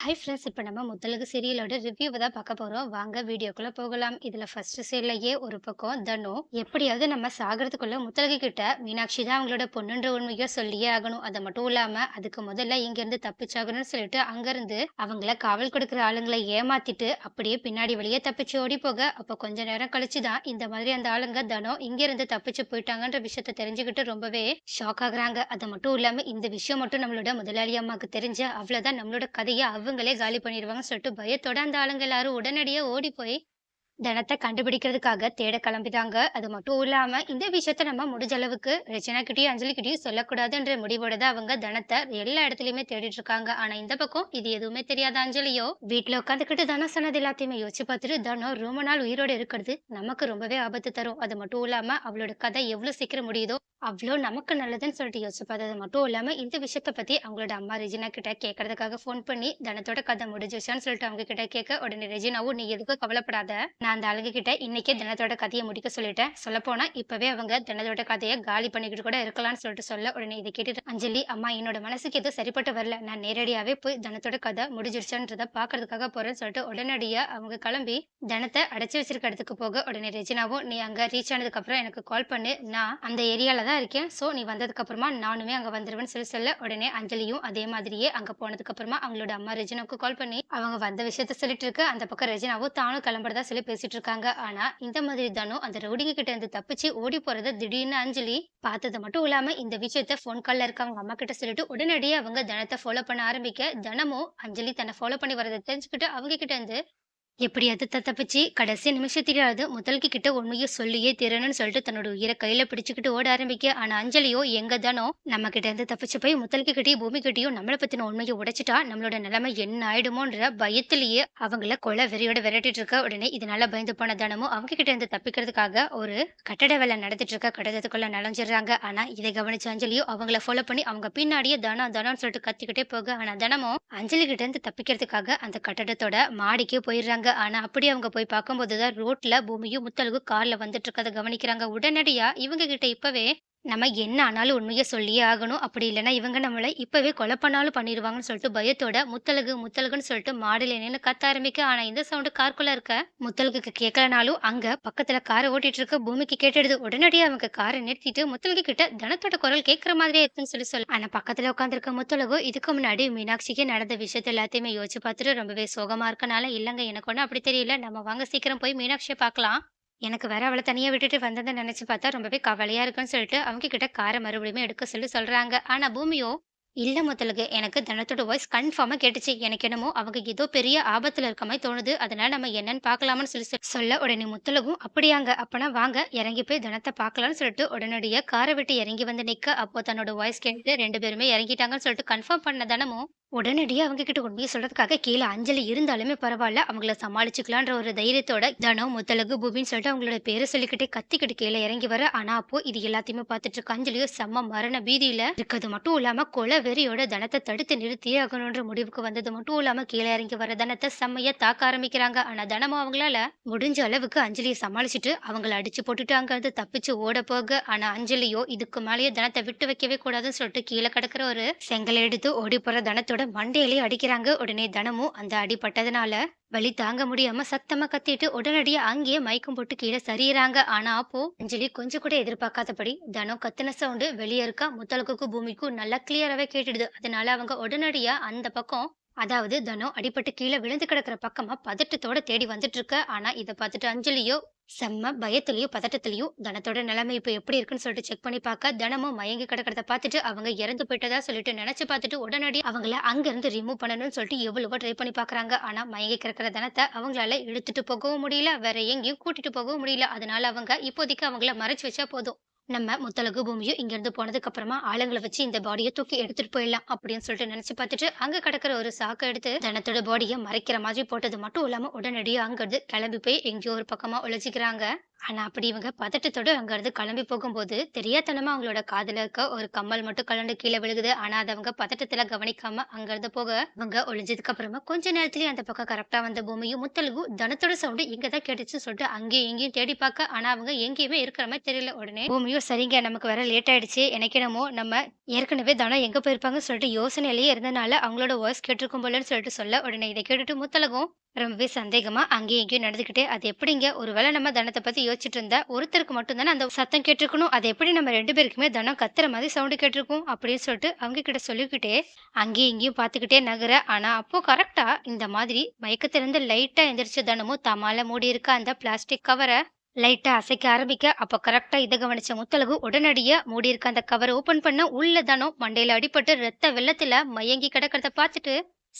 Hi friends இப்போ நம்ம முத்தலகு சீரியலோட ரிவ்யூவை தான் பார்க்க போகிறோம் வாங்க வீடியோக்குள்ளே போகலாம். இதில் ஃபர்ஸ்ட் சீரியல்லையே ஒரு பக்கம் தனு எப்படியாவது நம்ம சாகிறதுக்குள்ள முத்தலகு கிட்ட மீனாட்சி தான் அவங்களோட பொண்ணுன்ற உண்மையை சொல்லியே ஆகணும். அது மட்டும் இல்லாமல் அதுக்கு முதல்ல இங்கேருந்து தப்பிச்சாகணும்னு சொல்லிட்டு அங்கேருந்து அவங்கள காவல் கொடுக்குற ஆளுங்களை ஏமாத்திட்டு அப்படியே பின்னாடி வழியே தப்பிச்சு ஓடி போக அப்போ கொஞ்ச நேரம் கழிச்சு தான் இந்த மாதிரி அந்த ஆளுங்க தனோ இங்கேருந்து தப்பிச்சு போயிட்டாங்கன்ற விஷயத்த தெரிஞ்சுக்கிட்டு ரொம்பவே ஷாக் ஆகுறாங்க. அது மட்டும் இல்லாமல் இந்த விஷயம் மட்டும் நம்மளோட முதலாளி அம்மாவுக்கு தெரிஞ்ச அவ்வளோதான் நம்மளோட கதையை இவங்களே காலி பண்ணிடுவாங்கன்னு சொல்லிட்டு பயத்தோட அந்த ஆளுங்க எல்லாரும் உடனடியே ஓடி போய் தனத்தை கண்டுபிடிக்கிறதுக்காக தேட கிளம்பிட்டாங்க. அது மட்டும் இல்லாம இந்த விஷயத்த நம்ம முடிஞ்ச அளவுக்கு ரச்சனா கிட்டயும் அஞ்சலி கிட்டயும் சொல்லக்கூடாதுன்ற முடிவோட தான் அவங்க தனத்தை எல்லா இடத்துலயுமே தேடிட்டு இருக்காங்க. ஆனா இந்த பக்கம் இது எதுவுமே தெரியாத அஞ்சலியோ வீட்டுல உட்காந்துக்கிட்டு தனம் சொன்னது எல்லாத்தையுமே யோசிச்சு பார்த்துட்டு தனம் ரொம்ப நாள் உயிரோட இருக்கிறது நமக்கு ரொம்பவே ஆபத்து தரும். அது மட்டும் இல்லாம அவளோட கதை எவ்வளவு சீக்கிரம் முடியுதோ அவ்வளோ நமக்கு நல்லதுன்னு சொல்லிட்டு யோசிச்சு பார்த்தது மட்டும் இல்லாம இந்த விஷயத்த பத்தி அவங்களோட அம்மா ரெஜினா கிட்ட கேட்கறதுக்காக ஃபோன் பண்ணி தனத்தோட கதை முடிஞ்சிச்சான்னு சொல்லிட்டு அவங்க கிட்ட கேட்க உடனே ரெஜினாவும் நீ எதுக்கும் கவலைப்படாத. நான் அந்த அழகுகிட்ட இன்றைக்கே தினத்தோட கதையை முடிக்க சொல்லிட்டேன். சொல்லப்போனால் இப்போவே அவங்க தினத்தோட கதையை காலி பண்ணிக்கிட்டு கூட இருக்கலாம்னு சொல்லிட்டு சொல்ல உடனே இதை கேட்டுட்டு அஞ்சலி அம்மா என்னோட மனசுக்கு எதுவும் சரிப்பட்டு வரல. நான் நேரடியாகவே போய் தினத்தோட கதை முடிஞ்சிருச்சான்றதை பார்க்கறதுக்காக போகிறேன்னு சொல்லிட்டு உடனடியாக அவங்க கிளம்பி தினத்தை அடைச்சி வச்சிருக்க இடத்துக்கு போக உடனே ரெஜினாவும் நீ அங்கே ரீச் ஆனதுக்கப்புறம் எனக்கு கால் பண்ணு. நான் அந்த ஏரியாவில் தான் இருக்கேன். ஸோ நீ வந்ததுக்கப்புறமா நானுமே அங்கே வந்துடுவேன்னு சொல்லி சொல்ல உடனே அஞ்சலியும் அதே மாதிரியே அங்கே போனதுக்கப்புறமா அவங்களோட அம்மா ரெஜினாவுக்கு கால் பண்ணி அவங்க வந்த விஷயத்த சொல்லிட்டு இருக்க. அந்த பக்கம் ரெஜினாவும் தானும் கிளம்புறதா சொல்லி பேசிட்டு இருக்காங்க ஆனா இந்த மாதிரி தானோ அந்த ரவுடிங்க கிட்ட இருந்து தப்பிச்சு ஓடி போறத திடீர்னு அஞ்சலி பார்த்தது மட்டும் இல்லாம இந்த விஷயத்த போன் கால்ல இருக்க அவங்க அம்மா கிட்ட சொல்லிட்டு உடனடியே அவங்க தனத்தை ஃபாலோ பண்ண ஆரம்பிக்க தனமும் அஞ்சலி தன்னை ஃபாலோ பண்ணி வரதை தெரிஞ்சுக்கிட்டு அவங்க கிட்ட இருந்து எப்படியாவது தத்தப்பிச்சு கடைசி நிமிஷத்திலாவது முதல்கி கிட்ட உண்மையை சொல்லியே தீரணும்னு சொல்லிட்டு தன்னோட உயிரை கையில பிடிச்சுக்கிட்டு ஓட ஆரம்பிக்க. ஆனா அஞ்சலியோ எங்க தானோ நம்ம கிட்ட இருந்து தப்பிச்சு போய் முதல்கி கிட்டயும் பூமி கிட்டயும் நம்மளை பத்தின உண்மையை உடைச்சிட்டா நம்மளோட நிலைமை என்ன ஆயிடுமோன்ற பயத்திலேயே அவங்கள கொலை வெறியோட விரட்டிட்டு இருக்க உடனே இதனால பயந்து போன தானமும் அவங்க கிட்ட இருந்து தப்பிக்கிறதுக்காக ஒரு கட்டட வேலை நடத்திட்டு இருக்க கட்டடத்துக்குள்ள நுழைஞ்சிடுறாங்க. ஆனா இதை கவனிச்ச அஞ்சலியோ அவங்கள ஃபாலோ பண்ணி அவங்க பின்னாடியே தனம் தனம்னு சொல்லிட்டு கத்திக்கிட்டே போக. ஆனா தனமும் அஞ்சலி கிட்ட இருந்து தப்பிக்கிறதுக்காக அந்த கட்டடத்தோட மாடிக்கே போயிடுறாங்க. ஆனா அப்படி அவங்க போய் பார்க்கும்போது தான் ரோட்ல பூமியும் முத்தழகு கார்ல வந்துட்டு இருக்கதை கவனிக்கிறாங்க. உடனடியா இவங்க கிட்ட இப்பவே நம்ம என்ன ஆனாலும் உண்மையை சொல்லியே ஆகணும். அப்படி இல்லைன்னா இவங்க நம்மளை இப்போவே கொலை பண்ணாலும் பண்ணிடுவாங்கன்னு சொல்லிட்டு பயத்தோட முத்தலகு முத்தலகுன்னு சொல்லிட்டு மாடல் என்னன்னு கத்த ஆரம்பிக்க. ஆனால் இந்த சவுண்டு காருக்குள்ள இருக்க முத்தலகுக்கு கேட்கலனாலும் அங்கே பக்கத்தில் காரை ஓட்டிட்டு இருக்க பூமிக்கு கேட்டுடுது. உடனடியாக அவங்க காரை நிறுத்திட்டு முத்தலகு கிட்ட தனத்தோட குரல் கேட்குற மாதிரியே இருக்குன்னு சொல்லி சொல்ல. ஆனால் பக்கத்தில் உட்காந்துருக்க முத்தலகு இதுக்கு முன்னாடி மீனாட்சிக்கு நடந்த விஷயத்த எல்லாத்தையுமே யோசிச்சு பார்த்துட்டு ரொம்பவே சோகமாக இருக்கனால இல்லைங்க எனக்கு ஒன்றும் அப்படி தெரியல. நம்ம வாங்க சீக்கிரம் போய் மீனாட்சியை பார்க்கலாம். எனக்கு வேற அவளை தனியாக விட்டுட்டு வந்ததை நினச்சி பார்த்தா ரொம்பவே கவலையாக இருக்குன்னு சொல்லிட்டு அவங்க கிட்ட காரை மறுபடியும் எடுக்க சொல்லி சொல்கிறாங்க ஆனால் பூமியோ இல்லை முதலுக்கு எனக்கு தனத்தோட வாய்ஸ் கன்ஃபார்மாக கேட்டுச்சு. எனக்கு என்னமோ அவங்க ஏதோ பெரிய ஆபத்தில் இருக்க மாதிரி தோணுது. அதனால நம்ம என்னன்னு பார்க்கலாம்னு சொல்லி சொல்ல உடனே முத்தலகும் அப்படியாங்க அப்பனா வாங்க இறங்கி போய் தனத்தை பார்க்கலாம்னு சொல்லிட்டு உடனடியாக காரை விட்டு இறங்கி வந்து நிற்க அப்போ தன்னோட வாய்ஸ் கேட்டு ரெண்டு பேருமே இறங்கிட்டாங்கன்னு சொல்லிட்டு கன்ஃபார்ம் பண்ண தனமும் உடனடியாக அவங்க கிட்ட உண்மையை சொல்றதுக்காக கீழே அஞ்சலி இருந்தாலுமே பரவாயில்ல. அவங்கள சமாளிச்சுக்கலான்ற ஒரு தைரியத்தோட தனம் முத்தலகு புபின்னு சொல்லிட்டு அவங்களோட பேரை சொல்லிக்கிட்டே கத்திக்கிட்டு கீழே இறங்கி வர. ஆனா அப்போ இது எல்லாத்தையுமே பார்த்துட்டு இருக்க அஞ்சலியும் செம்ம மரண பீதியில இருக்கிறது மட்டும் இல்லாம கொலை வெறியோட தனத்தை தடுத்து நிறுத்தியே ஆகணுன்ற முடிவுக்கு வந்தது மட்டும் இல்லாம கீழே இறங்கி வர தனத்தை செம்மையா தாக்க ஆரம்பிக்கிறாங்க. ஆனா தனமும் அவங்களால முடிஞ்ச அளவுக்கு அஞ்சலியை சமாளிச்சுட்டு அவங்கள அடிச்சு போட்டுட்டு அங்கேருந்து தப்பிச்சு ஓட போக. ஆனா அஞ்சலியோ இதுக்கு மேலேயே தனத்தை விட்டு வைக்கவே கூடாதுன்னு சொல்லிட்டு கீழே கிடக்குற ஒரு செங்கலை எடுத்து ஓடி போற தனத்தோட மண்டையிலே அடிக்கிறாங்க. உடனே தனமும் அந்த அடிப்பட்டதுனால வலி தாங்க முடியாம சத்தமா கத்திட்டு உடனடியா அங்கேயே மயக்கம் போட்டு கீழே சரியறாங்க. ஆனா அப்போ அஞ்சலி கொஞ்சம் கூட எதிர்பார்க்காதபடி தனம் கத்தின சவுண்டு வெளியே இருக்கா. முத்தலகுக்கும் பூமிக்கும் நல்லா கிளியராவே கேட்டுடுது. அதனால அவங்க உடனடியா அந்த பக்கம் அதாவது தனு அடிபட்டு கீழே விழுந்து கிடக்கிற பக்கமா பதட்டத்தோட தேடி வந்துட்டு இருக்க ஆனா இதை பார்த்துட்டு அஞ்சலியோ செம்ம பயத்திலையும் பதட்டத்திலையும் தனத்தோட நிலைமை இப்போ எப்படி இருக்குன்னு சொல்லிட்டு செக் பண்ணி பார்க்க தனமும் மயங்கி கிடக்கிறத பார்த்துட்டு அவங்க இறந்து போயிட்டதா சொல்லிட்டு நினைச்சு பார்த்துட்டு உடனடி அவங்கள அங்கிருந்து ரிமூவ் பண்ணணும்னு சொல்லிட்டு எவ்வளவோ ட்ரை பண்ணி பார்க்குறாங்க. ஆனா மயங்கி கிடக்கிற தனத்தை அவங்களால இழுத்துட்டு போகவும் முடியல வேற எங்கேயும் கூட்டிட்டு போகவும் முடியல. அதனால அவங்க இப்போதைக்கு அவங்கள மறைச்சு வச்சா போதும். நம்ம முத்தலகு பூமியும் இங்கேருந்து போனதுக்கப்புறமா போனதுக்கு அப்புறமா ஆளுங்களை வச்சு இந்த பாடியை தூக்கி எடுத்துட்டு போயிடலாம் அப்படின்னு சொல்லிட்டு நினைச்சு பார்த்துட்டு அங்க கிடக்கிற ஒரு சாக்கை எடுத்து தனத்தோட பாடியை மறைக்கிற மாதிரி போட்டது மட்டும் இல்லாம உடனடியாக அங்கிருந்து கிளம்பி போய் எங்கேயோ ஒரு பக்கமா ஒழிச்சிக்கிறாங்க ஆனா அப்படி இவங்க பதட்டத்தோட அங்கேருந்து கிளம்பி போகும்போது தெரியாத்தனமா அவங்களோட காதுல இருக்க ஒரு கம்மல் மட்டும் கழண்டு கீழே விழுகுது. ஆனா அதை அவங்க பதட்டத்துல கவனிக்காம அங்கேருந்து போக அவங்க ஒளிஞ்சதுக்கு அப்புறமா கொஞ்ச நேரத்திலேயே அந்த பக்கம் கரெக்டாக வந்த பூமியும் முத்தலுகும் தனத்தோட சவுண்டு இங்கதான் கேட்டுச்சுன்னு சொல்லிட்டு அங்கேயும் எங்கேயும் தேடி பார்க்க. ஆனா அவங்க எங்கேயுமே இருக்கிற மாதிரி தெரியல. உடனே பூமியும் சரிங்க நமக்கு வர லேட் ஆயிடுச்சு. எனக்கு நம்ம ஏற்கனவே தனம் எங்க போயிருப்பாங்கன்னு சொல்லிட்டு யோசனையிலேயே இருந்தனால அவங்களோட வாய்ஸ் கேட்டிருக்கும் போலன்னு சொல்லிட்டு சொல்ல உடனே இதை கேட்டுட்டு முத்தலகும் ரொம்பவே சந்தேகமா அங்கேயும் இங்கேயும் நடந்துக்கிட்டு அது எப்படிங்க? ஒருவேளை நம்ம தனத்தை பத்தி யோசிச்சுட்டு இருந்தா ஒருத்தருக்கு மட்டும் தானே அந்த சத்தம் கேட்டிருக்கணும். அது எப்படி நம்ம ரெண்டு பேருக்குமே தனம் கத்துற மாதிரி சவுண்டு கேட்டிருக்கும் அப்படின்னு சொல்லிட்டு அவங்க கிட்ட சொல்லிக்கிட்டே அங்கேயும் இங்கேயும் பார்த்துக்கிட்டே நகர. ஆனா அப்போ கரெக்டா இந்த மாதிரி மயக்கத்திலிருந்து லைட்டா எந்திரிச்ச தனமும் தமால மூடி இருக்க அந்த பிளாஸ்டிக் கவரை லைட்டா அசைக்க ஆரம்பிக்க அப்ப கரெக்டா இதை கவனிச்ச முத்தழகு உடனடியா மூடி இருக்க அந்த கவரை ஓபன் பண்ண உள்ள தானோ மண்டையில அடிபட்டு ரத்த வெள்ளத்துல மயங்கி கிடக்கிறத பார்த்துட்டு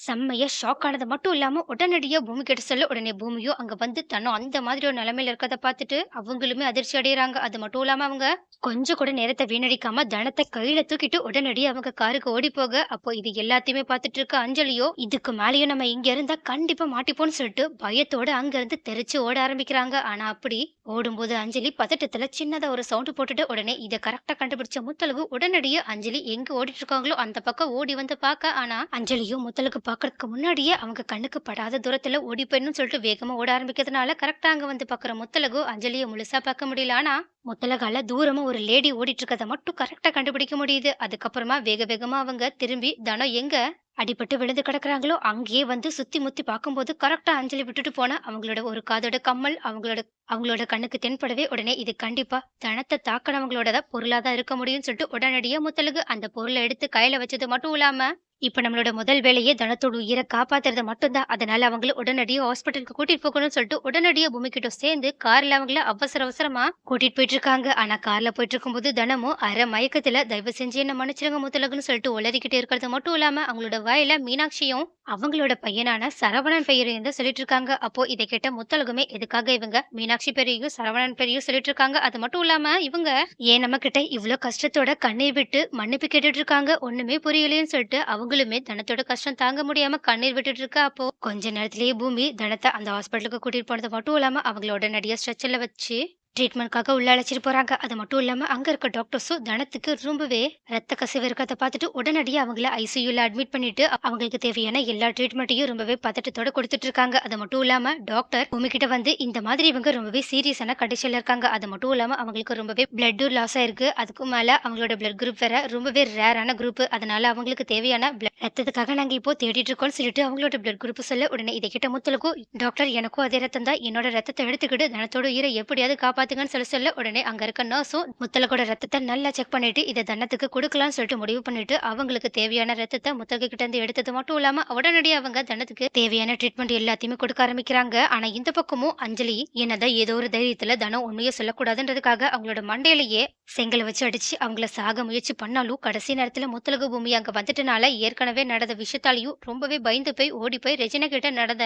செம்மையாக ஷாக் ஆனது மட்டும் இல்லாம உடனடியா பூமி கிட்ட சொல்ல உடனே பூமியும் அங்க வந்து தன்னும் அந்த மாதிரி ஒரு நிலைமையில இருக்கறத பார்த்துட்டு அவங்களுமே அதிர்ச்சி அடையறாங்க. அது மட்டும் இல்லாம அவங்க கொஞ்சம் கூட நேரத்தை வீணடிக்காம தனத்தை கையில தூக்கிட்டு உடனடியா அவங்க காருக்கு ஓடி போக. அப்போ இது எல்லாத்தையுமே பார்த்துட்டு இருக்க அஞ்சலியோ இதுக்கு மேலேயும் நம்ம இங்க இருந்தா கண்டிப்பா மாட்டிப்போம்னு சொல்லிட்டு பயத்தோட அங்க இருந்து தெரிச்சு ஓட ஆரம்பிக்கிறாங்க. ஆனா அப்படி ஓடும்போது அஞ்சலி பதட்டத்துல சின்னதா ஒரு சவுண்ட் போட்டுட்டு உடனே இதை கரெக்டா கண்டுபிடிச்ச முத்தலகு உடனடியே அஞ்சலி எங்க ஓடிட்டு இருக்காங்களோ அந்த பக்கம் ஓடி வந்து பார்க்க. ஆனா அஞ்சலியும் முத்தலுக்கு பார்க்கறதுக்கு முன்னாடியே அவங்க கண்ணுக்கு படாத தூரத்தில் ஓடி போயிடணும்னு சொல்லிட்டு வேகமாக ஓட ஆரம்பிக்கிறதுனால கரெக்டாக அங்கே வந்து பார்க்குற முத்தலகு அஞ்சலியை முழுசாக பார்க்க முடியல. ஆனால் முத்தலகால தூரமாக ஒரு லேடி ஓடிட்டு இருக்கதை மட்டும் கரெக்டாக கண்டுபிடிக்க முடியுது. அதுக்கப்புறமா வேக வேகமாக அவங்க திரும்பி தனம் எங்கே? அடிபட்டு விழுந்து கிடக்குறாங்களோ அங்கேயே வந்து சுத்தி முத்தி பார்க்கும்போது கரெக்டா அஞ்சலி விட்டுட்டு போனா அவங்களோட ஒரு காதோட கம்மல் அவங்களோட அவங்களோட கண்ணுக்கு தென்படவே உடனே இது கண்டிப்பா தனத்தை தாக்கினவங்களோட பொருளாதான் இருக்க முடியும்னு சொல்லிட்டு உடனடியே முத்தலுக்கு அந்த பொருளை எடுத்து கையில வச்சது மட்டும் இல்லாம இப்ப நம்மளோட முதல் வேலையே தனத்தோட உயிரை காப்பாத்துறது மட்டும்தான். அதனால அவங்கள உடனடியே ஹாஸ்பிட்டலுக்கு கூட்டிட்டு போகணும்னு சொல்லிட்டு உடனடியே பூமி கிட்ட சேர்ந்து கார்ல அவங்கள அவசர அவசரமா கூட்டிட்டு போயிட்டு இருக்காங்க. ஆனா கார்ல போயிட்டு இருக்கும்போது தினமும் அரை மயக்கத்துல தயவு செஞ்சு என்ன மன்னிச்சிருங்க முத்தலகுன்னு சொல்லிட்டு உளறிக்கிட்டு இருக்கிறது மட்டும் இல்லாம அவங்களோட வாயில மீனாட்சியும் அவங்களோட பையனான சரவணன் பெயரையும் தான் சொல்லிட்டு இருக்காங்க. அப்போ இதை கேட்ட முத்தலகுமே எதுக்காக இவங்க மீனாட்சி பெரியையும் சரவணன் பெயரையும் சொல்லிட்டு இருக்காங்க? அது மட்டும் இல்லாம இவங்க ஏன் நம்ம கிட்ட இவ்வளவு கஷ்டத்தோட கண்ணீர் விட்டு மன்னிப்பு கேட்டுட்டு இருக்காங்க? ஒண்ணுமே புரியலையுன்னு சொல்லிட்டு அவங்க அவங்களுமே தனத்தோட கஷ்டம் தாங்க முடியாம கண்ணீர் விட்டுட்டு இருக்கா அப்போ. கொஞ்ச நேரத்திலேயே பூமி தனத்தை அந்த ஹாஸ்பிட்டலுக்கு கூட்டிட்டு போனது மட்டும் இல்லாம அவங்களோட நடிகை ஸ்ட்ரெச்சர்ல வச்சு ட்ரீட்மெண்ட்காக உள்ள அழைச்சிட்டு போறாங்க. அது மட்டும் இல்லாம அங்க இருக்க டாக்டர்ஸும் தனத்துக்கு ரொம்பவே ரத்த கசிவு இருக்கிறத பார்த்துட்டு உடனடியாக அவங்கள ஐசியூல அட்மிட் பண்ணிட்டு அவங்களுக்கு தேவையான எல்லா ட்ரீட்மெண்ட்டையும் ரொம்பவே பதட்டத்தோட கொடுத்துட்டு இருக்காங்க. அது மட்டும் இல்லாம டாக்டர் உங்ககிட்ட வந்து இந்த மாதிரி இவங்க ரொம்பவே சீரியஸான கண்டிஷன்ல இருக்காங்க. அது மட்டும் இல்லாம அவங்களுக்கு ரொம்பவே பிளட் லாஸ் ஆயிருக்கு. அதுக்கும் மேல அவங்களோட பிளட் குரூப் வேற ரொம்பவே ரேரான குரூப் அதனால அவங்களுக்கு தேவையான ரத்தத்துக்காக நாங்க இப்போ தேடிட்டு இருக்கோம்னு சொல்லிட்டு அவங்களோட பிளட் குரூப் சொல்ல உடனே இதை கிட்ட முத்தலுக்கும் டாக்டர் எனக்கும் அதே ரத்தம் தான். என்னோட ரத்தத்தை எடுத்துக்கிட்டு தனத்தோட உயிரை எப்படியாவது காப்பாத்துங்கன்னு சொல்ல சொல்ல உடனே அங்க இருக்க நர்ஸும் முத்தலகோட ரத்தத்தை நல்லா செக் பண்ணிட்டு இதை தன்னத்துக்கு கொடுக்கலாம்னு சொல்லிட்டு முடிவு பண்ணிட்டு அவங்களுக்கு தேவையான ரத்தத்தை முத்தக கிட்ட இருந்து எடுத்தது மட்டும் இல்லாம உடனடியாக அவங்க தனத்துக்கு தேவையான ட்ரீட்மெண்ட் எல்லாத்தையுமே கொடுக்க ஆரம்பிக்கிறாங்க. ஆனா இந்த பக்கமும் அஞ்சலி என்னதான் ஏதோ ஒரு தைரியத்துல தனம் உண்மையை சொல்லக்கூடாதுன்றதுக்காக அவங்களோட மண்டையிலேயே செங்கலை வச்சு அடிச்சு அவங்கள சாக முயற்சி பண்ணாலும் கடைசி நேரத்துல முத்தலகு பூமி அங்க வந்துட்டனால ஏற்கனவே நடந்த விஷயத்தாலையும் ரொம்பவே பயந்து போய் ஓடி போய் ரெஜினா கிட்ட நடந்த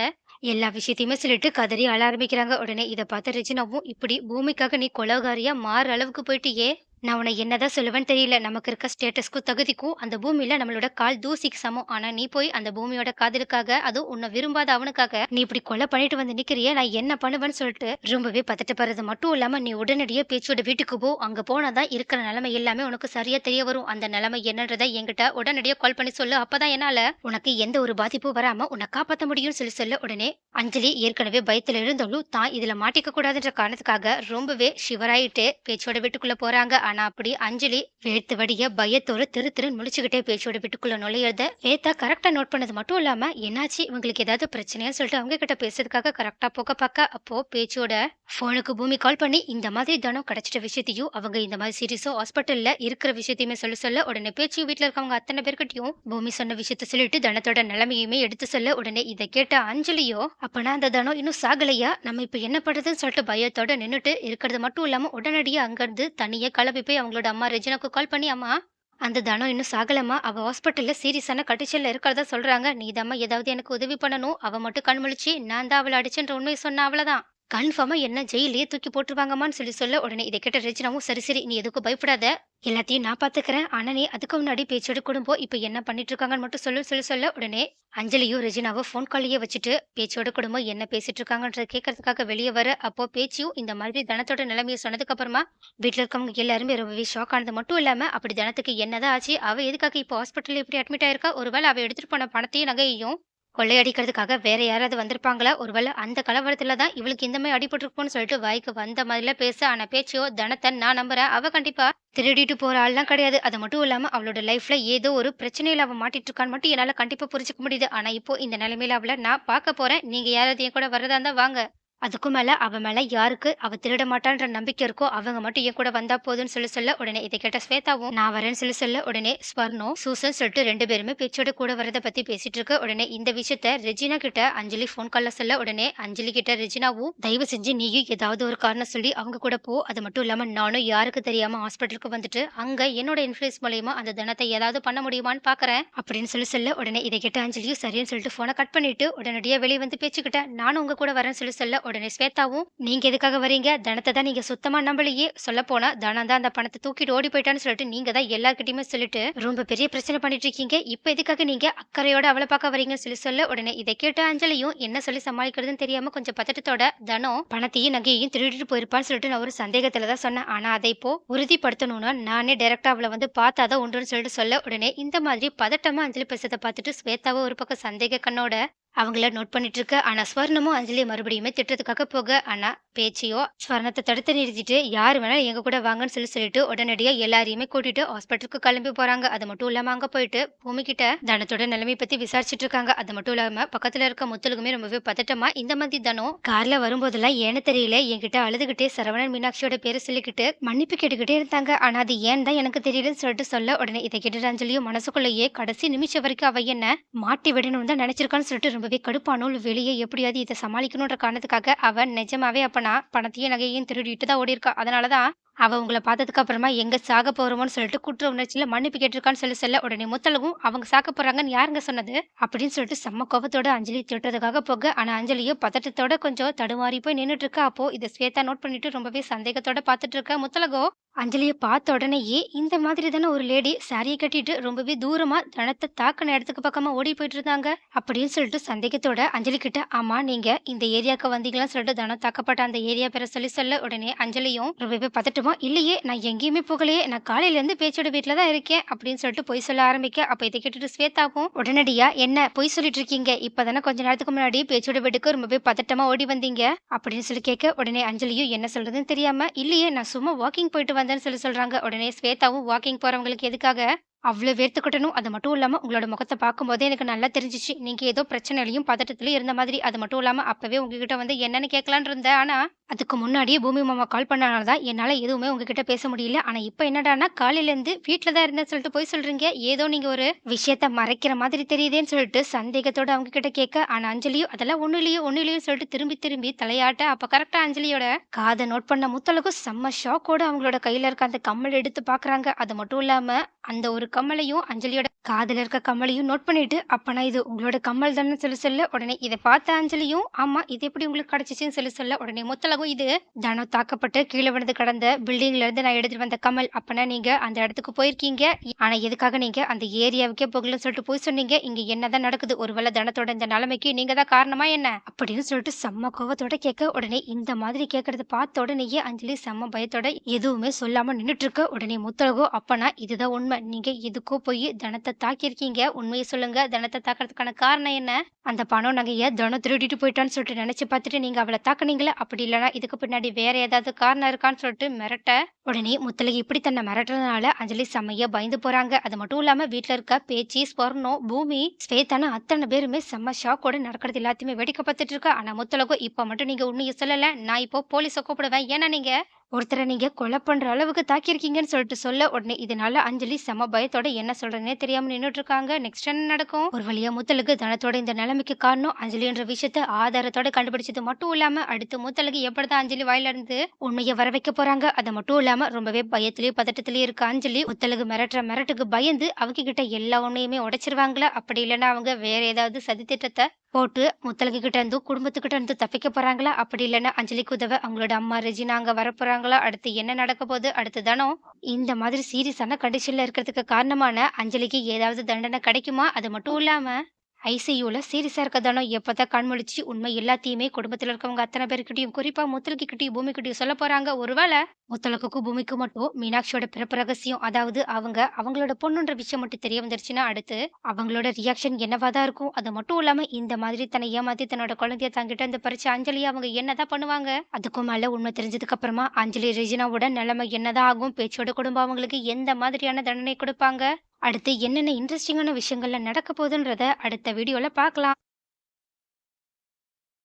எல்லா விஷயத்தையுமே சொல்லிட்டு கதறி அழ ஆரம்பிக்கிறாங்க. உடனே இதை பார்த்த ரெஜினாவும் இப்படி பூமிக்காக நீ கொலகாரியா? மாற அளவுக்கு போயிட்டியே. நான் உன்னை என்னதான் சொல்லுவேன்னு தெரியல. நமக்கு இருக்க ஸ்டேட்டஸ்க்கும் தகுதிக்கும் அந்த பூமியில நம்மளோட கால் தூசிக்கு சமம். ஆனா நீ போய் அந்த பூமியோட காதலுக்காக அதுவும் உன்னை விரும்பாத அவனுக்காக நீ இப்படி கொலை பண்ணிட்டு வந்து நிக்கிறிய நான் என்ன பண்ணுவேன்னு சொல்லிட்டு ரொம்பவே பதட்டப்படுறது மட்டும் இல்லாம நீ உடனடியே பேச்சோட வீட்டுக்கு போ. அங்க போனாதான் இருக்கிற நிலைமை எல்லாமே உனக்கு சரியா தெரிய வரும். அந்த நிலைமை என்னன்றதை என்கிட்ட உடனடியே கால் பண்ணி சொல்லு. அப்பதான் என்னால உனக்கு எந்த ஒரு பாதிப்பும் வராம உன்னை காப்பாற்ற முடியும்னு சொல்லி சொல்ல. உடனே அஞ்சலி ஏற்கனவே பயத்துல இருந்தாலும் தான் இதுல மாட்டிக்க கூடாதுன்ற காரணத்துக்காக ரொம்பவே சிவராயிட்டு பேச்சோட வீட்டுக்குள்ள போறாங்க. ஆனா அப்படி அஞ்சலி வேர்த்து வடிய பயத்தோட திரு திருன்னு முடிச்சுக்கிட்டே பேச்சோட வீட்டுக்குள்ள நுழையிறத வேத்தா கரெக்டா நோட் பண்ணது மட்டும் இல்லாம என்னாச்சு? இவங்களுக்கு ஏதாவது பிரச்சனையா சொல்லிட்டு அவங்க கிட்ட பேசுறதுக்காக கரெக்டா போக பார்க்க அப்போ பேச்சோட போனுக்கு பூமி கால் பண்ணி இந்த மாதிரி தானம் கிடைச்சிட்ட விஷயத்தையும் அவங்க இந்த மாதிரி சீரியஸோ ஹாஸ்பிட்டல்ல இருக்கிற விஷயத்தையுமே சொல்ல சொல்ல உடனே பேச்சு வீட்டுல இருக்கவங்க அத்தனை பேர்கிட்டயும் பூமி சொன்ன விஷயத்த சொல்லிட்டு தனத்தோட நிலைமையுமே எடுத்து சொல்ல உடனே இதை கேட்ட அஞ்சலியோ அப்பனா அந்த தனம் இன்னும் சாகலையா? நம்ம இப்ப என்ன பண்றதுன்னு சொல்லிட்டு பயத்தோட நின்னுட்டு இருக்கிறது மட்டும் இல்லாம உடனடியே அங்கிருந்து தனியே கிளம்பி போய் அவங்களோட அம்மா ரெஜினாவுக்கு கால் பண்ணி அம்மா அந்த தனம் இன்னும் சாகலம்மா. அவ ஹாஸ்பிட்டல்ல சீரியஸான கட்டிச்சல்ல இருக்கிறதா சொல்றாங்க. நீதாம்மா ஏதாவது எனக்கு உதவி பண்ணணும். அவ மட்டும் கண் முழிச்சு நான் தான் அவளை அடிச்சேன்ற உண்மையை சொன்ன அவ்வளவுதான் கன்ஃபார்மா என்ன ஜெயிலே தூக்கி போட்டுருவாங்கம்மான்னு சொல்லி சொல்ல உடனே இதை கேட்ட ரெஜினாவும் சரி சரி நீ எதுக்கும் பயப்படாத. எல்லாத்தையும் நான் பாத்துக்கிறேன். ஆனா நீ அதுக்கு முன்னாடி பேச்சோட குடும்பம் இப்ப என்ன பண்ணிட்டு இருக்காங்கன்னு மட்டும் சொல்லு சொல்லி சொல்ல. உடனே அஞ்சலியும் ரெஜினாவும் ஃபோன் காலையே வச்சுட்டு பேச்சோட குடும்பம் என்ன பேசிட்டு இருக்காங்கன்ற கேட்கறதுக்காக வெளியே வர. அப்போ பேச்சியும் இந்த மாதிரி தனத்தோட நிலைமையை சொன்னதுக்கு அப்புறமா வீட்டுல இருக்கவங்க எல்லாருமே ரொம்பவே ஷாக் ஆனது மட்டும் இல்லாம அப்படி தனத்துக்கு என்னதான் ஆச்சு? அவ எதுக்காக இப்போ ஹாஸ்பிட்டல் இப்படி அட்மிட் ஆயிருக்கா? ஒருவேளை அவ எடுத்துட்டு போன பணத்தையும் நகையையும் கொள்ளையடிக்கிறதுக்காக வேற யாராவது வந்திருப்பாங்களா? ஒருவேளை அந்த கலவரத்துல தான் இவளுக்கு இந்த மாதிரி அடிபட்டிருக்கும்னு சொல்லிட்டு வாய்க்கு வந்த மாதிரில பேச ஆனா பேச்சையோ தனத்தை நான் நம்புறேன். அவ கண்டிப்பா திருடிட்டு போற ஆள்லாம் கிடையாது. அது மட்டும் இல்லாம அவளோட லைஃப்ல ஏதோ ஒரு பிரச்சனையில அவ மாட்டிட்டு இருக்கான்னு மட்டும் என்னால கண்டிப்பா புரிஞ்சுக்க முடியுது. ஆனா இப்போ இந்த நிலைமையில அவளை நான் பார்க்க போறேன். நீங்க யாராவது என் கூட வர்றதா இருந்தா வாங்க. அதுக்கும் மேலே அவன் மேலே யாருக்கு அவ திருட மாட்டான்ற நம்பிக்கை இருக்கோ அவங்க மட்டும் என் கூட வந்தா போதும்னு சொல்லி சொல்ல உடனே இதை கேட்ட ஸ்வேதாவும் நான் வரேன்னு சொல்லி சொல்ல உடனே ஸ்வர்ணோ சூசன் சொல்லிட்டு ரெண்டு பேருமே பேச்சோட கூட வரதை பத்தி பேசிட்டு இருக்க உடனே இந்த விஷயத்த ரெஜினா கிட்ட அஞ்சலி ஃபோன் கால்ல சொல்ல உடனே அஞ்சலி கிட்ட ரெஜினாவும் தயவு செஞ்சு நீயும் ஏதாவது ஒரு காரணம் சொல்லி அவங்க கூட போ. அது மட்டும் இல்லாம நானும் யாருக்கு தெரியாம ஹாஸ்பிட்டலுக்கு வந்துட்டு அங்க என்னோட இன்ஃபுளுஸ் மூலயமா அந்த தனத்தை ஏதாவது பண்ண முடியுமான்னு பாக்குறேன். அப்படின்னு சொல்லி சொல்ல உடனே இதை கேட்ட அஞ்சலியும் சரின்னு சொல்லிட்டு போனை கட் பண்ணிட்டு உடனடியா வெளியே வந்து பேச்சுக்கிட்டேன். நானும் உங்க கூட வரேன்னு சொல்லி சொல்ல உடனே ஸ்வேதாவும் நீங்க எதுக்காக வரீங்க தனத்தை தான் நீங்க சுத்தமா நம்பலையே. சொல்ல போனா தனம் தான் அந்த பணத்தை தூக்கிட்டு ஓடி போயிட்டான்னு சொல்லிட்டு நீங்க தான் எல்லார்கிட்டயுமே சொல்லிட்டு ரொம்ப பெரிய பிரச்சனை பண்ணிட்டு இருக்கீங்க இப்ப எதுக்காக நீங்க அக்கறையோட அவளை பார்க்க வரீங்கன்னு சொல்லி சொல்ல உடனே இதை கேட்ட அஞ்சலியும் என்ன சொல்லி சமாளிக்கிறதுன்னு தெரியாம கொஞ்சம் பதட்டத்தோட தனம் பணத்தையும் நகையையும் திருடிட்டு போயிருப்பான்னு சொல்லிட்டு நான் ஒரு சந்தேகத்துல தான் சொன்னேன். ஆனா அதை இப்போ உறுதிப்படுத்தணும்னா நானே டைரக்டா அவளை வந்து பார்த்தாதான் உண்டுன்னு சொல்லிட்டு சொல்ல உடனே இந்த மாதிரி பதட்டமா அஞ்சலி பேசுறதை பார்த்துட்டு ஸ்வேதாவை ஒரு பக்கம் சந்தேக கண்ணோட அவங்கள நோட் பண்ணிட்டு இருக்க ஆனா ஸ்வர்ணமும் அஞ்சலி மறுபடியுமே திட்டத்துக்காக போக. ஆனா பேச்சையோ ஸ்வர்ணத்தை தடுத்து நிறுத்திட்டு யார் வேணாலும் எங்க கூட வாங்கன்னு சொல்லி சொல்லிட்டு உடனடியா எல்லாரையுமே கூட்டிட்டு ஹாஸ்பிட்டலுக்கு கிளம்பி போறாங்க. அது மட்டும் இல்லாம அங்க போயிட்டு பூமி கிட்ட தனத்தோட நிலைமை பத்தி விசாரிச்சுட்டு இருக்காங்க. அது மட்டும் இல்லாம பக்கத்துல இருக்க முத்தலுக்குமே ரொம்பவே பதட்டமா இந்த மாதிரி தனம் கார்ல வரும்போதெல்லாம் ஏன்னு தெரியல. என்கிட்ட அழுதுகிட்டே சரவணன் மீனாட்சியோட பேரை சொல்லிக்கிட்டு மன்னிப்பு கேட்டுக்கிட்டே இருந்தாங்க. ஆனா அது ஏன் தான் எனக்கு தெரியலன்னு சொல்லிட்டு சொல்ல உடனே இதை கேட்டு அஞ்சலியும் மனசுக்குள்ளேயே கடைசி நிமிஷம் வரைக்கும் அவ என்ன மாட்டி விடணும் தான் நினைச்சிருக்கான்னு சொல்லிட்டு ரொம்பவே கடுப்பானோல் வெளியே எப்படியாவது இதை சமாளிக்கணுன்ற காரணத்துக்காக அவன் நிஜமாவே அப்பனா பணத்தையும் நகையையும் திருடிட்டு தான் ஓடி இருக்கா அதனாலதான் அவன் உங்களை பார்த்ததுக்கு அப்புறமா எங்க சாக போறோமோன்னு சொல்லிட்டு குற்ற உணர்ச்சியில மன்னிப்பு கேட்டிருக்கான்னு சொல்லி சொல்ல உடனே முத்தலகும் அவங்க சாக்க போறாங்கன்னு யாருங்க சொன்னது? அப்படின்னு சொல்லிட்டு செம்ம கோபத்தோட அஞ்சலி திட்டுறதுக்காக போக ஆனா அஞ்சலியும் பதட்டத்தோட கொஞ்சம் தடுமாறி போய் நின்றுட்டு இருக்கா அப்போ இதை ஸ்வேதா நோட் பண்ணிட்டு ரொம்பவே சந்தேகத்தோட பார்த்துட்டு இருக்க முத்தலகோ அஞ்சலியை பார்த்த உடனேயே இந்த மாதிரி தானே ஒரு லேடி சாரியை கட்டிட்டு ரொம்பவே தூரமா தனத்தை தாக்கின இடத்துக்கு பக்கமா ஓடி போயிட்டு இருந்தாங்க. அப்படின்னு சொல்லிட்டு சந்தேகத்தோட அஞ்சலி கிட்ட ஆமா நீங்க இந்த ஏரியாவுக்கு வந்தீங்களான்னு சொல்லிட்டு தனம் தாக்கப்பட்ட அந்த ஏரியா பேரை சொல்லி சொல்ல உடனே அஞ்சலியும் ரொம்பவே பதட்டமா இல்லையே நான் எங்கேயுமே போகலையே நான் காலையில இருந்து பேச்சோட வீட்டில் தான் இருக்கேன் அப்படின்னு சொல்லிட்டு பொய் சொல்ல ஆரம்பிக்க அப்ப இதை கேட்டுட்டு ஸ்வேதாவும் உடனடியா என்ன பொய் சொல்லிட்டு இருக்கீங்க? இப்பதானே கொஞ்ச நேரத்துக்கு முன்னாடி பேச்சோட வீட்டுக்கு ரொம்பவே பதட்டமா ஓடி வந்தீங்க? அப்படின்னு சொல்லி கேட்க உடனே அஞ்சலியும் என்ன சொல்றதுன்னு தெரியாம இல்லையே நான் சும்மா வாக்கிங் போயிட்டு வந்தேன்னு சொல்லி சொல்றாங்க. உடனே ஸ்வேதாவும் வாக்கிங் போறவங்களுக்கு எதுக்காக? அவ்வளோ வேர்த்துக்கிட்டனும். அது மட்டும் இல்லாமல் உங்களோட முகத்தை பார்க்கும்போதே எனக்கு நல்லா தெரிஞ்சிச்சு. நீங்கள் ஏதோ பிரச்சனையிலையும் பதட்டத்துலையும் இருந்த மாதிரி. அது மட்டும் இல்லாமல் அப்போவே உங்ககிட்ட வந்து என்னென்னு கேட்கலான் இருந்தேன். ஆனால் அதுக்கு முன்னாடியே பூமி மாமா கால் பண்ணனால தான் என்னால் எதுவுமே உங்ககிட்ட பேச முடியல. ஆனால் இப்போ என்னடான்னா காலையிலேருந்து வீட்டில் தான் இருந்தேன் சொல்லிட்டு போய் சொல்கிறீங்க ஏதோ நீங்கள் ஒரு விஷயத்த மறைக்கிற மாதிரி தெரியுதேன்னு சொல்லிட்டு சந்தேகத்தோட அவங்க கிட்ட கேட்க ஆனால் அஞ்சலியும் அதெல்லாம் ஒன்றும் இல்லையோ ஒன்றும் இல்லையோ சொல்லிட்டு திரும்பி திரும்பி தலையாட்ட அப்போ கரெக்டாக அஞ்சலியோட காதை நோட் பண்ண முத்தளவுக்கு செம்ம ஷாக்கோடு அவங்களோட கையில் இருக்க அந்த கம்மல் எடுத்து பார்க்குறாங்க அது மட்டும் இல்லாமல் அந்த ஒரு கம்மலையும் அஞ்சலியோட காதில் இருக்க கம்மலையும் நோட் பண்ணிட்டு அப்பனா இது உங்களோட கம்மல் தானே சொல்லி சொல்ல. உடனே இதை பார்த்த அஞ்சலியும் ஆமா இது எப்படி உங்களுக்கு கிடைச்சிச்சுன்னு சொல்லி சொல்ல. உடனே முத்தலகும் இது தனம் தாக்கப்பட்டு கீழே விழுந்து கடந்த பில்டிங்ல இருந்து நான் எடுத்துட்டு வந்த கமல் அப்பனா நீங்க அந்த இடத்துக்கு போயிருக்கீங்க. ஆனா எதுக்காக நீங்க அந்த ஏரியாவுக்கே போகலன்னு சொல்லிட்டு போய் சொன்னீங்க. இங்க என்னதான் நடக்குது? ஒருவேளை தனத்தோட இந்த நிலைமைக்கு நீங்க தான் காரணமா என்ன? அப்படின்னு சொல்லிட்டு செம்ம கோவத்தோட கேட்க உடனே இந்த மாதிரி கேட்கறத பார்த்த உடனேயே அஞ்சலி செம்ம பயத்தோட எதுவுமே சொல்லாம நின்றுட்டு இருக்க. உடனே முத்தலகோ அப்பனா இதுதான் உண்மை. நீங்க எதுக்கோ போய் தனத்தை தாக்கியிருக்கீங்க. உண்மையை சொல்லுங்க. தனத்தை தாக்குறதுக்கான காரணம் என்ன? அந்த பணம் நகையை தனம் திருடிட்டு போயிட்டான்னு சொல்லிட்டு நினைச்சு பார்த்துட்டு நீங்க அவளை தாக்குனீங்களா? அப்படி இல்லைனா இதுக்கு பின்னாடி வேற ஏதாவது காரணம் இருக்கான்னு சொல்லிட்டு மிரட்ட. உடனே முத்தலகி இப்படி தன்னை மிரட்டுறதுனால அஞ்சலி செம்மையா பயந்து போறாங்க. அது மட்டும் இல்லாம வீட்டுல இருக்க பேச்சி ஸ்வர்ணம் பூமி ஸ்வேதான அத்தனை பேருமே செம்ம ஷாக்கோட நடக்கிறது எல்லாத்தையுமே வேடிக்கை பார்த்துட்டு இருக்கா. ஆனா முத்தலகோ இப்ப மட்டும் நீங்க உண்மையை சொல்லல. நான் இப்போ போலீஸை கூப்பிடுவேன். ஏன்னா நீங்க ஒருத்தரை நீங்க கொலை பண்ற அளவுக்கு தாக்கியிருக்கீங்கன்னு சொல்லிட்டு சொல்ல உடனே இதனால அஞ்சலி செம பயத்தோட என்ன சொல்றதுனே தெரியாம நின்னுட்டு இருக்காங்க நெக்ஸ்ட் என்ன நடக்கும்? ஒரு வழியா முத்தலுக்கு தனத்தோட இந்த நிலைமைக்கு காரணம் அஞ்சலின்ற விஷயத்த ஆதாரத்தோட கண்டுபிடிச்சது மட்டும் இல்லாம அடுத்து முத்தலுக்கு எப்படிதான் அஞ்சலி வாயில இருந்து உண்மையை வர வைக்க போறாங்க? அது மட்டும் இல்லாம ரொம்பவே பயத்திலயும் பதட்டத்திலயும் இருக்க அஞ்சலி முத்தலுக்கு மிரட்டுற மிரட்டுக்கு பயந்து அவங்க கிட்ட எல்லா உண்மையுமே உடைச்சிருவாங்களா? அப்படி இல்லைன்னா அவங்க வேற ஏதாவது சதி திட்டத்தை போட்டு முத்தலகு கிட்ட இருந்து குடும்பத்துக்கிட்ட இருந்து தப்பிக்க போறாங்களா? அப்படி இல்லைன்னா அஞ்சலிக்கு உதவ அவங்களோட அம்மா ரெஜினா அங்க வர போறாங்களா? அடுத்து என்ன நடக்க போகுது? அடுத்து தானோ. இந்த மாதிரி சீரியஸான கண்டிஷன்ல இருக்கிறதுக்கு காரணமான அஞ்சலிக்கு ஏதாவது தண்டனை கிடைக்குமா? அது மட்டும் இல்லாம ஐசியூவில் சீரியஸாக இருக்கதானோ எப்போ தான் முழிச்சு உண்மை எல்லாத்தையுமே குடும்பத்தில் இருக்கவங்க அத்தனை பேருக்கிட்டையும் குறிப்பாக முத்தலகு கிட்டயும் சொல்ல போகிறாங்க ஒருவேளை முத்தலகுக்கும் பூமிக்கு மட்டும் மீனாட்சியோட பிறப்பு ரகசியம் அதாவது அவங்க அவங்களோட பொண்ணுன்ற விஷயம் மட்டும் தெரிய வந்துருச்சுன்னா அடுத்து அவங்களோட ரியாக்ஷன் என்னவா தான் இருக்கும்? அது மட்டும் இல்லாமல் இந்த மாதிரி தன்னை ஏமாத்தி தன்னோட குழந்தைய தங்கிட்ட இந்த பறிச்ச அஞ்சலி அவங்க என்னதான் பண்ணுவாங்க? அதுக்கும் மேலே உண்மை தெரிஞ்சதுக்கு அப்புறமா அஞ்சலி ரெஜினாவோட நிலைமை என்னதான் ஆகும்? பேச்சோட குடும்பம் அவங்களுக்கு எந்த மாதிரியான தண்டனை கொடுப்பாங்க? அடுத்து என்னென்ன இன்ட்ரெஸ்டிங்கான விஷயங்கள்ல நடக்க போகுதுன்றத அடுத்த வீடியோவில் பார்க்கலாம்.